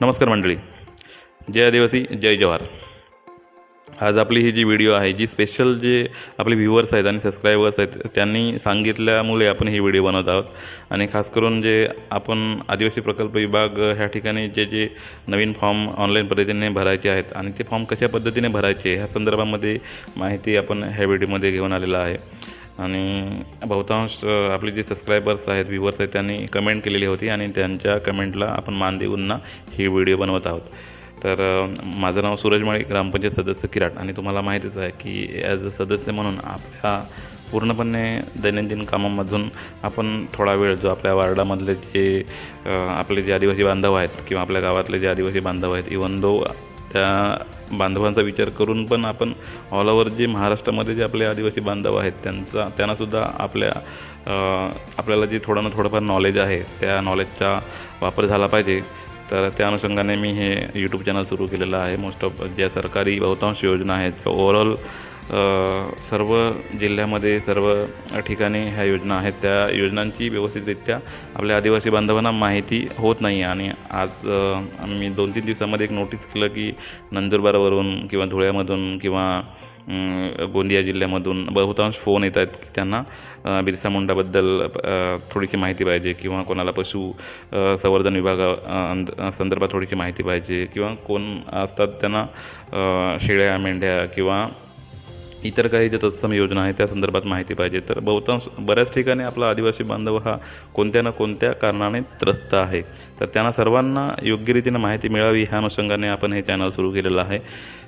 नमस्कार मंडळी. जय आदिवासी जय जवाहर. आज आपली ही जी व्हिडिओ आहे जी स्पेशल जे आपले व्ह्युअर्स आहेत आणि सबस्क्रायबर्स आहेत त्यांनी सांगितल्यामुळे आपण ही व्हिडिओ बनवत आहोत. आणि खास करून जे आपण आदिवासी प्रकल्प विभाग ह्या ठिकाणी जे जे नवीन फॉर्म ऑनलाईन पद्धतीने भरायचे आहेत आणि ते फॉर्म कशा पद्धतीने भरायचे ह्या संदर्भामध्ये माहिती आपण ह्या व्हिडिओमध्ये घेऊन आलेला आहे. आणि बहुतांश आपले जे सबस्क्रायबर्स आहेत व्ह्युअर्स आहेत त्यांनी कमेंट केलेली होती आणि त्यांच्या कमेंटला आपण मान देऊन ना ही व्हिडिओ बनवत आहोत. तर माझं नाव सूरज माळी ग्रामपंचायत सदस्य किराट. आणि तुम्हाला माहितीच आहे की ॲज अ सदस्य म्हणून आपल्या पूर्णपणे दैनंदिन कामामधून आपण थोडा वेळ जो आपल्या वार्डामधले जे आपले जे आदिवासी बांधव आहेत किंवा आपल्या गावातले जे आदिवासी बांधव आहेत इवन दो त्या बांधवांचा विचार करून पण आपण ऑल ओव्हर जे महाराष्ट्रामध्ये जे आपले आदिवासी बांधव आहेत त्यांचा त्यांनासुद्धा आपल्या आपल्याला जे थोडं ना थोडंफार नॉलेज आहे त्या नॉलेजचा वापर झाला पाहिजे. तर त्या अनुषंगाने मी हे यूट्यूब चॅनल सुरू केलेलं आहे. मोस्ट ऑफ ज्या सरकारी बहुतांश योजना आहेत ओव्हरऑल सर्व जिल्ह्यामध्ये सर्व ठिकाणी ह्या योजना आहेत. त्या योजनांची व्यवस्थितरित्या आपल्या आदिवासी बांधवांना माहिती होत नाही आणि आज आम्ही दोन तीन दिवसामध्ये एक नोटीस केलं की नंदुरबारवरून किंवा धुळ्यामधून किंवा गोंदिया जिल्ह्यामधून बहुतांश फोन येत आहेत की त्यांना बिरसा मुंडाबद्दल थोडीशी माहिती पाहिजे किंवा कोणाला पशु संवर्धन विभागा संदर्भात थोडीशी माहिती पाहिजे किंवा कोण असतात त्यांना शेळ्या मेंढ्या किंवा इतर काही ज्या तत्सम योजना आहेत त्या संदर्भात माहिती पाहिजे. तर बहुतांश बऱ्याच ठिकाणी आपला आदिवासी बांधव हा कोणत्या ना कोणत्या कारणाने त्रस्त आहे. तर त्यांना सर्वांना योग्य रीतीने माहिती मिळावी ह्या अनुषंगाने आपण हे चॅनल सुरू केलेलं आहे.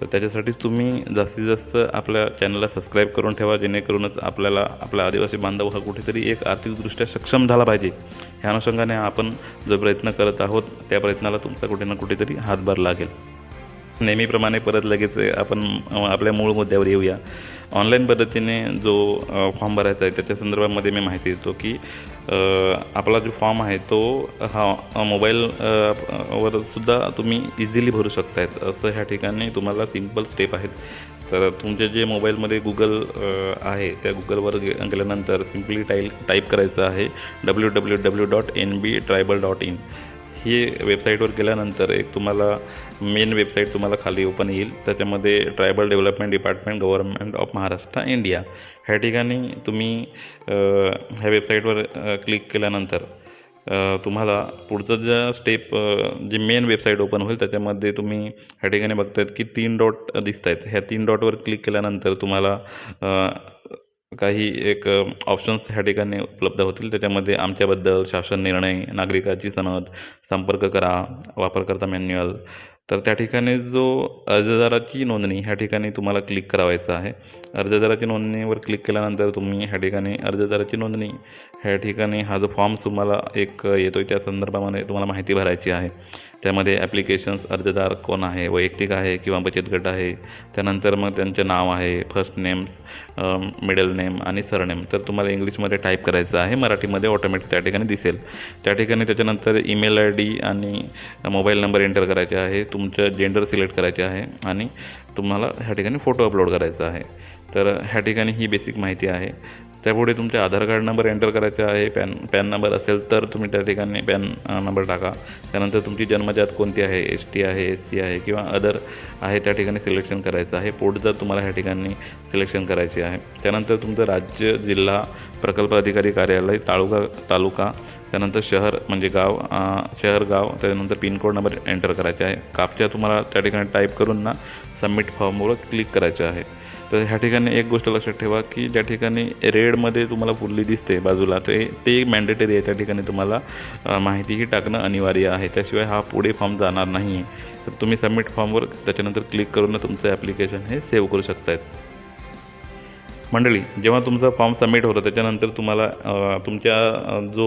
तर त्याच्यासाठीच तुम्ही जास्तीत जास्त आपल्या चॅनलला सबस्क्राईब करून ठेवा जेणेकरूनच आपल्याला आपला आदिवासी बांधव हा कुठेतरी एक आर्थिकदृष्ट्या सक्षम झाला पाहिजे. ह्या अनुषंगाने आपण जो प्रयत्न करत आहोत त्या प्रयत्नाला तुमचा कुठे ना कुठेतरी हातभार लागेल. नेहमीप्रमाणे परत लगेच आपण आपल्या मूळ मुद्द्यावर येऊया. ऑनलाईन पद्धतीने जो फॉर्म भरायचा आहे त्याच्या संदर्भामध्ये मी माहिती देतो की आपला जो फॉर्म आहे तो हा मोबाईल वरसुद्धा सुद्धा तुम्ही इझिली भरू शकतायत. असं ह्या ठिकाणी तुम्हाला सिंपल स्टेप आहेत. तर तुमचे जे मोबाईलमध्ये गुगल आहे त्या गुगलवर गे गेल्यानंतर सिम्पली टाईल टाईप करायचं आहे W W W dot N B tribal dot in ही वेबसाईटवर गेल्यानंतर एक तुम्हाला मेन वेबसाईट तुम्हाला खाली ओपन येईल. त्याच्यामध्ये tribal development department government of Maharashtra India. ह्या ठिकाणी तुम्ही ह्या वेबसाईटवर क्लिक केल्यानंतर तुम्हाला पुढचं ज्या स्टेप जे मेन वेबसाईट ओपन होईल त्याच्यामध्ये तुम्ही ह्या ठिकाणी बघतायत की तीन डॉट दिसत आहेत ह्या तीन डॉटवर क्लिक केल्यानंतर तुम्हाला काही एक ऑप्शन्स ह्या ठिकाणी उपलब्ध होतील. त्याच्यामध्ये आमच्याबद्दल शासन निर्णय नागरिकाची सनद संपर्क करा वापरकर्ता मॅन्युअल तर त्या ठिकाणी जो अर्जदाराची नोंदणी ह्या ठिकाणी तुम्हाला क्लिक करावायचं आहे. अर्जदाराची नोंदणीवर क्लिक केल्यानंतर तुम्ही ह्या ठिकाणी अर्जदाराची नोंदणी ह्या ठिकाणी हा जो फॉर्म तुम्हाला एक येतो आहे त्या संदर्भामध्ये तुम्हाला माहिती भरायची आहे. त्यामध्ये ॲप्लिकेशन्स अर्जदार कोण आहे वैयक्तिक आहे किंवा बचत गट आहे त्यानंतर मग त्यांचे नाव आहे फर्स्ट नेम्स मिडल नेम आणि सरनेम तर तुम्हाला इंग्लिशमध्ये टाईप करायचं आहे मराठीमध्ये ऑटोमॅटिक त्या ठिकाणी दिसेल. त्या ठिकाणी त्याच्यानंतर ईमेल आय डी आणि मोबाईल नंबर एंटर करायचे आहे. तुमचं जेंडर सिलेक्ट करायचे आहे आणि तुम्हाला ह्या ठिकाणी फोटो अपलोड करायचा आहे. तर ह्या ठिकाणी ही बेसिक माहिती आहे. त्यापुढे तुमचे आधार कार्ड नंबर एंटर करायचा आहे पॅन पॅन नंबर असेल तर तुम्ही त्या ठिकाणी पॅन नंबर टाका. त्यानंतर तुमची जन्मजात कोणती आहे एस टी आहे एस सी आहे किंवा अदर आहे त्या ठिकाणी सिलेक्शन करायचं आहे. पोटजात तुम्हाला ह्या ठिकाणी सिलेक्शन करायची आहे. त्यानंतर तुमचं राज्य जिल्हा प्रकल्प अधिकारी कार्यालय तालुका तालुका त्यानंतर शहर म्हणजे गाव शहर गाव त्यानंतर पिनकोड नंबर एंटर करायचे आहे. कापच्या तुम्हाला त्या ठिकाणी टाईप करून ना सबमिट फॉर्मवर क्लिक करायचं आहे. तर ह्या ठिकाणी एक गोष्ट लक्षात ठेवा की ज्या ठिकाणी रेडमध्ये तुम्हाला फुल्ली दिसते बाजूला ते ते मॅन्डेटरी आहे त्या ठिकाणी तुम्हाला माहितीही टाकणं अनिवार्य आहे. त्याशिवाय हा पुढे फॉर्म जाणार नाही आहे तर तुम्ही सबमिट फॉर्मवर त्याच्यानंतर क्लिक करून तुमचं ॲप्लिकेशन हे सेव्ह करू शकतायत. मंडळी जेव्हा तुमचा फॉर्म सबमिट होतो त्याच्यानंतर तुम्हाला तुमच्या जो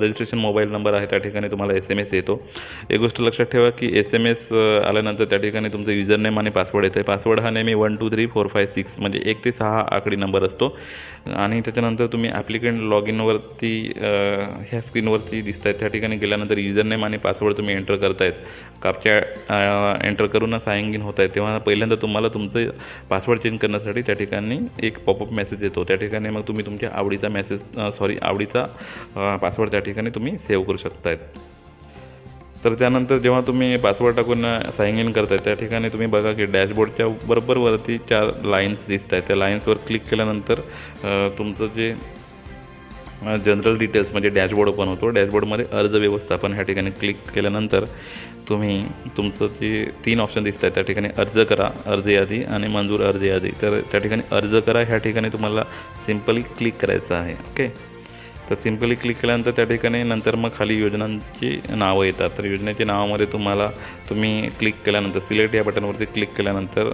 रजिस्ट्रेशन मोबाईल नंबर आहे त्या ठिकाणी तुम्हाला एस एम एस येतो. एक गोष्ट लक्षात ठेवा की एस एम एस आल्यानंतर त्या ठिकाणी तुमचं युजर नेम आणि पासवर्ड येतं पासवर्ड हा नेहमी one two three four five six म्हणजे एक ते सहा आकडी नंबर असतो. आणि त्याच्यानंतर तुम्ही ॲप्लिकेंट लॉग इनवरती ह्या स्क्रीनवरती दिसत आहेत त्या ठिकाणी गेल्यानंतर युजर नेम आणि पासवर्ड तुम्ही एंटर करतायत. कापच्या एंटर करूनच सायन इन होत आहे तेव्हा पहिल्यांदा तुम्हाला तुमचं पासवर्ड चेंज करण्यासाठी त्या ठिकाणी एक पॉपअप मेसेज येतो. त्या ठिकाणी मग तुम्ही तुमच्या आवडीचा मेसेज सॉरी आवडीचा पासवर्ड त्या ठिकाणी तुम्ही सेव्ह करू शकतायत. तर त्यानंतर जेव्हा तुम्ही पासवर्ड टाकून साईन इन करताय त्या ठिकाणी तुम्ही बघा की डॅशबोर्डच्या बरोबर वरती चार लाईन्स दिसत आहेत त्या लाईन्सवर क्लिक केल्यानंतर तुमचं जे जनरल डिटेल्स म्हणजे डॅशबोर्ड ओपन होतो. डॅशबोर्डमध्ये अर्ज व्यवस्थापन ह्या ठिकाणी क्लिक केल्यानंतर तुम्ही तुमचं जे तीन ऑप्शन दिसत आहेत त्या ठिकाणी अर्ज करा अर्ज यादी आणि मंजूर अर्ज यादी. तर त्या ठिकाणी अर्ज करा ह्या ठिकाणी तुम्हाला सिम्पली क्लिक करायचं आहे. ओके तर सिम्पली क्लिक केल्यानंतर त्या ठिकाणी नंतर मग खाली योजनांची नावं येतात. तर योजनेच्या नावामध्ये तुम्हाला तुम्ही क्लिक केल्यानंतर सिलेक्ट या बटनवरती क्लिक केल्यानंतर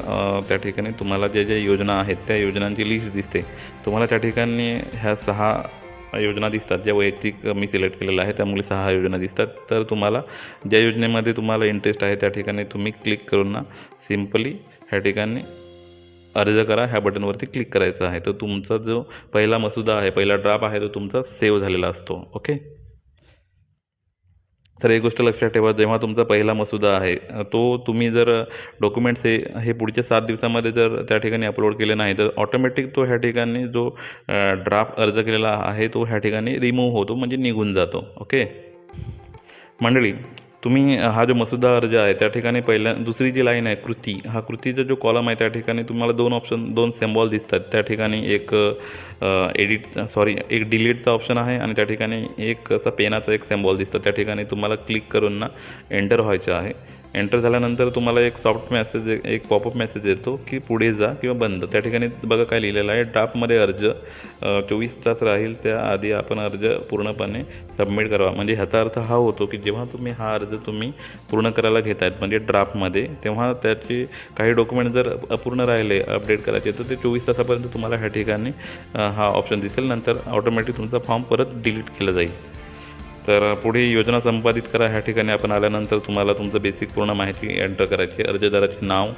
त्या ठिकाणी तुम्हाला ज्या ज्या योजना आहेत त्या योजनांची लिस्ट दिसते. तुम्हाला त्या ठिकाणी ह्या सहा योजना दिसतात ज्या वैयक्तिक मी सिलेक्ट केलेल्या आहे त्यामुळे सहा योजना दिसतात. तर तुम्हाला ज्या योजनेमध्ये तुम्हाला इंटरेस्ट आहे त्या ठिकाणी तुम्ही क्लिक करून ना सिम्पली ह्या ठिकाणी अर्ज करा ह्या बटनवरती क्लिक करायचं आहे. तर तुमचा जो पहिला मसुदा आहे पहिला ड्राफ्ट आहे तो तुमचा सेव्ह झालेला असतो. ओके तर एक गोष्ट लक्षात ठेवा जेव्हा तुमचा पहिला मसुदा आहे तो तुम्ही जर डॉक्युमेंट्स हे हे पुढच्या सात दिवसामध्ये जर त्या ठिकाणी अपलोड केले नाही तर ऑटोमॅटिक तो ह्या ठिकाणी जो ड्राफ्ट अर्ज केलेला आहे तो ह्या ठिकाणी रिमूव्ह होतो म्हणजे निघून जातो. ओके मंडळी तुम्ही हा जो मसुदा अर्ज आहे त्या ठिकाणी पहिल्या दुसरी जी लाईन आहे कृती हा कृतीचा जो कॉलम आहे त्या ठिकाणी तुम्हाला दोन ऑप्शन दोन सेम्बॉल दिसतात. त्या ठिकाणी एक एडिट सॉरी एक डिलीटचा ऑप्शन आहे आणि त्या ठिकाणी एक असा पेनाचा एक सेम्बॉल दिसतं. त्या ठिकाणी तुम्हाला क्लिक करून ना एंटर व्हायचं आहे. एंटर झाल्यानंतर तुम्हाला एक सॉफ्ट मेसेज एक पॉपअप मेसेज येतो की पुढे जा किंवा बंद. त्या ठिकाणी बघा काय लिहिलेलं आहे. ड्राफ्टमध्ये अर्ज चोवीस तास राहील. त्याआधी आपण अर्ज पूर्णपणे सबमिट करावा म्हणजे ह्याचा अर्थ हा होतो की जेव्हा तुम्ही हा अर्ज तुम्ही पूर्ण करायला घेत आहेत म्हणजे ड्राफ्टमध्ये तेव्हा त्याचे काही डॉक्युमेंट जर अपूर्ण राहिले अपडेट करायचे तर ते चोवीस तासापर्यंत तुम्हाला ह्या ठिकाणी हा ऑप्शन दिसेल. नंतर ऑटोमॅटिक तुमचा फॉर्म परत डिलीट केला जाईल. तर पुढे योजना संपादित करा. ह्या ठिकाणी आपण आल्यानंतर तुम्हाला तुमचं बेसिक पूर्ण माहिती एंटर करायची आहे. अर्जदाराचे नाव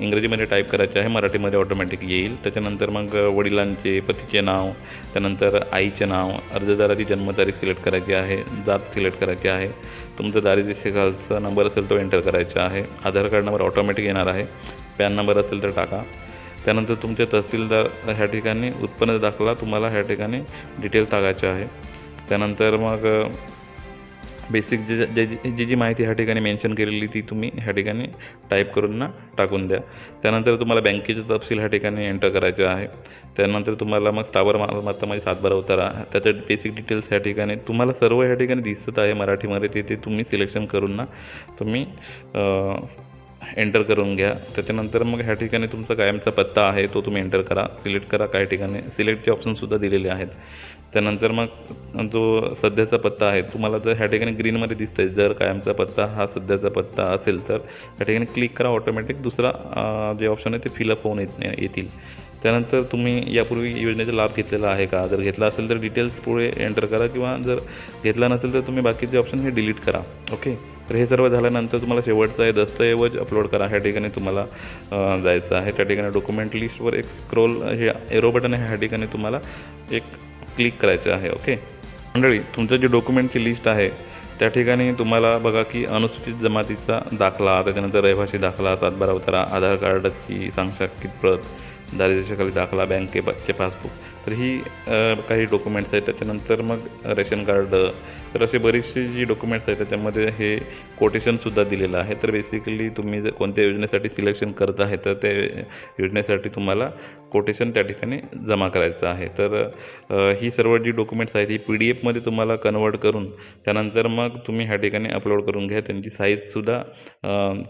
इंग्रजीमध्ये टाईप करायचे आहे. मराठीमध्ये ऑटोमॅटिक येईल. त्याच्यानंतर मग वडिलांचे पतीचे नाव त्यानंतर आईचे नाव अर्जदाराची जन्मतारीख सिलेक्ट करायची आहे जात सिलेक्ट करायची आहे. तुमचं दारिद्र्यशिखालचा नंबर असेल तो एंटर करायचा आहे. आधार कार्ड नंबर ऑटोमॅटिक येणार आहे. पॅन नंबर असेल तर टाका. त्यानंतर तुमचे तहसीलदार ह्या ठिकाणी उत्पन्न दाखला. तुम्हाला ह्या ठिकाणी डिटेल टाकायचे आहे. त्यानंतर मग बेसिक जे जे जी जी माहिती ह्या ठिकाणी मेन्शन केलेली ती तुम्ही ह्या ठिकाणी टाईप करून ना टाकून द्या. त्यानंतर तुम्हाला बँकेचे तपशील ह्या ठिकाणी एंटर करायचे आहे. त्यानंतर तुम्हाला मग स्थावर मालमत्ता म्हणजे सातबारा उतारा. त्याचे बेसिक डिटेल्स ह्या ठिकाणी. तुम्हाला सर्व ह्या ठिकाणी दिसत आहे मराठीमध्ये. ते ते तुम्ही सिलेक्शन करून ना तुम्ही एंटर करून घ्या. त्याच्यानंतर मग ह्या ठिकाणी तुमचा कायमचा पत्ता आहे तो तुम्ही एंटर करा. सिलेक्ट करा काही ठिकाणी. सिलेक्टचे ऑप्शनसुद्धा दिलेले आहेत. त्यानंतर मग जो सध्याचा पत्ता आहे तुम्हाला जर ह्या ठिकाणी ग्रीनमध्ये दिसतंय जर कायमचा पत्ता हा सध्याचा पत्ता असेल तर ह्या ठिकाणी क्लिक करा ऑटोमॅटिक दुसरा जे ऑप्शन आहे ते फिलअप होऊन येत येतील. त्यानंतर तुम्ही यापूर्वी योजनेचा लाभ घेतलेला आहे का? जर घेतला असेल तर डिटेल्स पुढे एंटर करा किंवा जर घेतला नसेल तर तुम्ही बाकीचे ऑप्शन हे डिलीट करा. ओके तर हे सर्व झाल्यानंतर तुम्हाला शेवटचं आहे दस्तऐवज अपलोड करा. ह्या ठिकाणी तुम्हाला जायचं आहे. त्या ठिकाणी डॉक्युमेंट लिस्टवर एक स्क्रोल हे एरो बटन आहे. ह्या ठिकाणी तुम्हाला एक क्लिक करायचं आहे ओके मंडळी तुमचं जे डॉक्युमेंटची लिस्ट आहे त्या ठिकाणी तुम्हाला बघा की अनुसूचित जमातीचा दाखला त्याच्यानंतर रहिवासी दाखला सातबारा उतारा आधार कार्डाची सांगशाकित प्रत दारिद्र्याखाली दाखला बँकेचे पासबुक तर ही काही डॉक्युमेंट्स आहेत. त्याच्यानंतर मग रेशन कार्ड तर असे बरेचसे जी डॉक्युमेंट्स आहेत त्याच्यामध्ये हे कोटेशनसुद्धा दिलेलं आहे. तर बेसिकली तुम्ही जर कोणत्या योजनेसाठी सिलेक्शन करत आहे तर त्या योजनेसाठी तुम्हाला कोटेशन त्या ठिकाणी जमा करायचं आहे. तर ही सर्व जी डॉक्युमेंट्स आहेत ही पी डी एफमध्ये तुम्हाला कन्वर्ट करून त्यानंतर मग तुम्ही ह्या ठिकाणी अपलोड करून घ्या. त्यांची साईजसुद्धा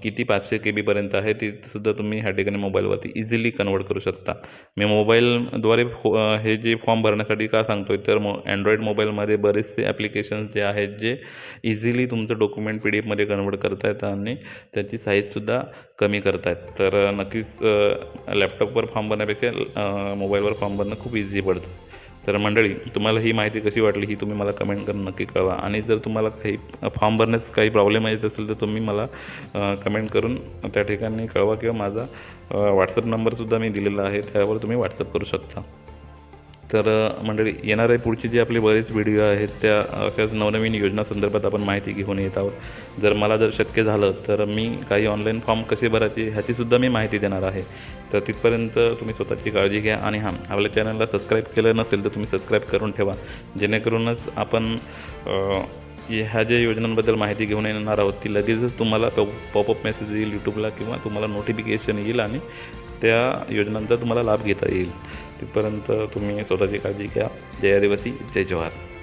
किती पाचशे के बीपर्यंत आहे ती सुद्धा तुम्ही ह्या ठिकाणी मोबाईलवरती इझिली कन्वर्ट करू शकता. मी मोबाईलद्वारे हो हे जे फॉर्म भरण्यासाठी का सांगतो आहे तर मो अँड्रॉईड मोबाईलमध्ये बरेचसे ॲप्लिकेशन्स जे आहेत जे इझिली तुमचं डॉक्युमेंट पी डी एफमध्ये कन्वर्ट करतायत आणि त्याची साईजसुद्धा कमी करतायत. तर नक्कीच लॅपटॉपवर फॉर्म भरण्यापेक्षा मोबाईलवर फॉर्म भरणं खूप इझी पडतं. तर मंडळी तुम्हाला ही माहिती कशी वाटली ही तुम्ही मला कमेंट करून नक्की कळवा. आणि जर तुम्हाला काही फॉर्म भरण्यास काही प्रॉब्लेम येत असेल तर तुम्ही मला कमेंट करून त्या ठिकाणी कळवा किंवा माझा व्हॉट्सअप नंबरसुद्धा मी दिलेला आहे. त्यावर तुम्ही व्हॉट्सअप करू शकता. तर मंडळी येणारे पुढचे जे आपले बरेच व्हिडिओ आहेत त्या अशाच नवनवीन योजना संदर्भात आपण माहिती घेऊन येत आहोत. जर मला जर शक्य झालं तर मी काही ऑनलाईन फॉर्म कसे भरायचे ह्याचीसुद्धा मी माहिती देणार आहे. तर तिथपर्यंत तुम्ही स्वतःची काळजी घ्या आणि हां आपल्या चॅनलला सबस्क्राईब केलं नसेल तर तुम्ही सबस्क्राईब करून ठेवा. जेणेकरूनच आपण ह्या ज्या योजनांबद्दल माहिती घेऊन येणार आहोत ती लगेचच तुम्हाला पॉ पॉपअप मेसेज येईल यूट्यूबला किंवा तुम्हाला नोटिफिकेशन येईल आणि त्या योजनांचा तुम्हाला लाभ घेता येईल. तिथपर्यंत तुम्ही स्वतःची काळजी घ्या. जय आदिवासी जय जवाहर.